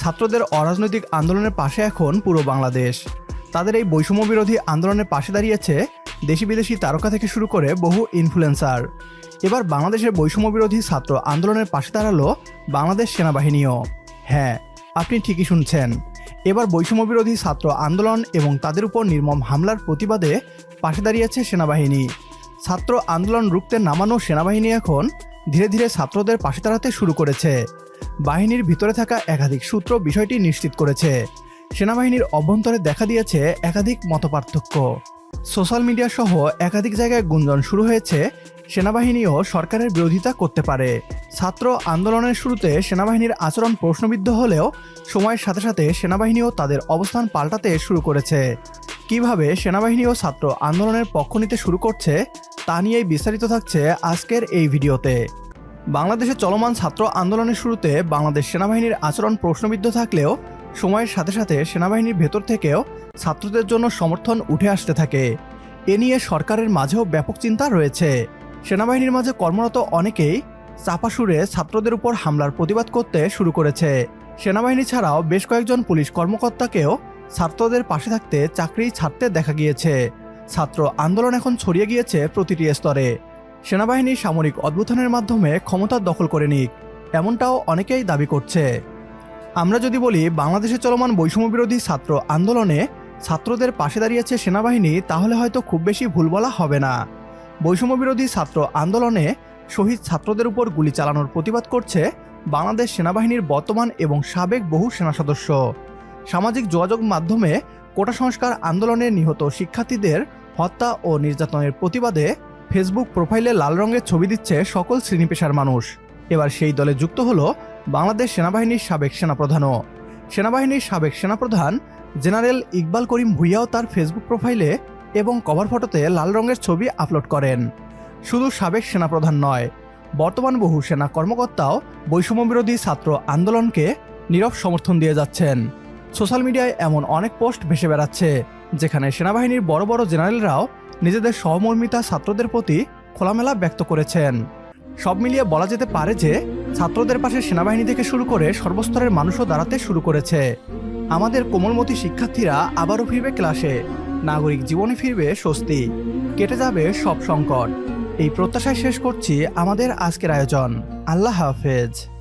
ছাত্রদের অরাজনৈতিক আন্দোলনের পাশে এখন পুরো বাংলাদেশ। তাদের এই বৈষম্য বিরোধী আন্দোলনের পাশে দাঁড়িয়েছে দেশি বিদেশি তারকা থেকে শুরু করে বহু ইনফ্লুয়েন্সার এবার বাংলাদেশের বৈষম্য বিরোধী ছাত্র আন্দোলনের পাশে দাঁড়াল বাংলাদেশ সেনাবাহিনীও। হ্যাঁ আপনি ঠিকই শুনছেন। এবার বৈষম্য বিরোধী ছাত্র আন্দোলন এবং তাদের উপর নির্মম হামলার প্রতিবাদে পাশে দাঁড়িয়েছে সেনাবাহিনী। ছাত্র আন্দোলন রুখতে নামানো সেনাবাহিনী এখন ধীরে ধীরে ছাত্রদের পাশে দাঁড়াতে শুরু করেছে। বাহিনীর ভিতরে থাকা একাধিক সূত্র বিষয়টি নিশ্চিত করেছে। সেনাবাহিনীর অভ্যন্তরে দেখা দিয়েছে একাধিক মতপার্থক্য। সোশ্যাল মিডিয়া সহ একাধিক জায়গায় গুঞ্জন শুরু হয়েছে, সেনাবাহিনীও সরকারের বিরোধিতা করতে পারে। ছাত্র আন্দোলনের শুরুতে সেনাবাহিনীর আচরণ প্রশ্নবিদ্ধ হলেও সময়ের সাথে সাথে সেনাবাহিনীও তাদের অবস্থান পাল্টাতে শুরু করেছে। কীভাবে সেনাবাহিনী ও ছাত্র আন্দোলনের পক্ষ নিতে শুরু করছে, তা নিয়েই বিস্তারিত থাকছে আজকের এই ভিডিওতে। বাংলাদেশে চলমান ছাত্র আন্দোলনের শুরুতে বাংলাদেশ সেনাবাহিনীর আচরণ প্রশ্নবিদ্ধ থাকলেও সময়ের সাথে সাথে সেনাবাহিনীর ভেতর থেকেও ছাত্রদের জন্য সমর্থন উঠে আসতে থাকে। এ নিয়ে সরকারের মাঝেও ব্যাপক চিন্তা রয়েছে। সেনাবাহিনীর মাঝে কর্মরত অনেকেই চাপা সুরে ছাত্রদের উপর হামলার প্রতিবাদ করতে শুরু করেছে। সেনাবাহিনী ছাড়াও বেশ কয়েকজন পুলিশ কর্মকর্তাকেও ছাত্রদের পাশে থাকতে চাকরি ছাড়তে দেখা গিয়েছে। ছাত্র আন্দোলন এখন ছড়িয়ে গিয়েছে প্রতিটি স্তরে। সেনাবাহিনী সামরিক অভ্যুত্থানের মাধ্যমে ক্ষমতা দখল করে নিক, এমনটাও অনেকেই দাবি করছে। আমরা যদি বলি, বাংলাদেশে চলমান বৈষম্য বিরোধী ছাত্র আন্দোলনে ছাত্রদের পাশে দাঁড়িয়েছে সেনাবাহিনী, তাহলে হয়তো খুব বেশি ভুল বলা হবে না। বৈষম্য বিরোধী ছাত্র আন্দোলনে শহীদ ছাত্রদের উপর গুলি চালানোর প্রতিবাদ করছে বাংলাদেশ সেনাবাহিনীর বর্তমান এবং সাবেক বহু সেনা সদস্য। সামাজিক যোগাযোগ মাধ্যমে কোটা সংস্কার আন্দোলনে নিহত শিক্ষার্থীদের হত্যা ও নির্যাতনের প্রতিবাদে ফেসবুক প্রোফাইলে লাল রঙের ছবি দিচ্ছে সকল শ্রেণি পেশার মানুষ। এবার সেই দলে যুক্ত হল বাংলাদেশ সেনাবাহিনীর সাবেক সেনাপ্রধানও। সেনাবাহিনীর সাবেক সেনাপ্রধান জেনারেল ইকবাল করিম ভুইয়াও তার ফেসবুক প্রোফাইলে এবং কভার ফটোতে লাল রঙের ছবি আপলোড করেন। শুধু সাবেক সেনাপ্রধান নয়, বর্তমান বহু সেনা কর্মকর্তাও বৈষম্য বিরোধী ছাত্র আন্দোলনকে নীরব সমর্থন দিয়ে যাচ্ছেন। সোশ্যাল মিডিয়ায় এমন অনেক পোস্ট ভেসে বেড়াচ্ছে, যেখানে সেনাবাহিনীর বড় বড় জেনারেলরাও নিজেদের সহমর্মিতা ছাত্রদের প্রতি খোলামেলা ব্যক্ত করেছেন। সব মিলিয়ে বলা যেতে পারে যে, ছাত্রদের পাশে সেনাবাহিনী থেকে শুরু করে সর্বস্তরের মানুষও দাঁড়াতে শুরু করেছে। আমাদের কোমলমতি শিক্ষার্থীরা আবারও ফিরবে ক্লাসে। নাগরিক জীবনে ফিরবে স্বস্তি। কেটে যাবে সব সংকট। এই প্রত্যাশায় শেষ করছি আমাদের আজকের আয়োজন। আল্লাহ হাফেজ।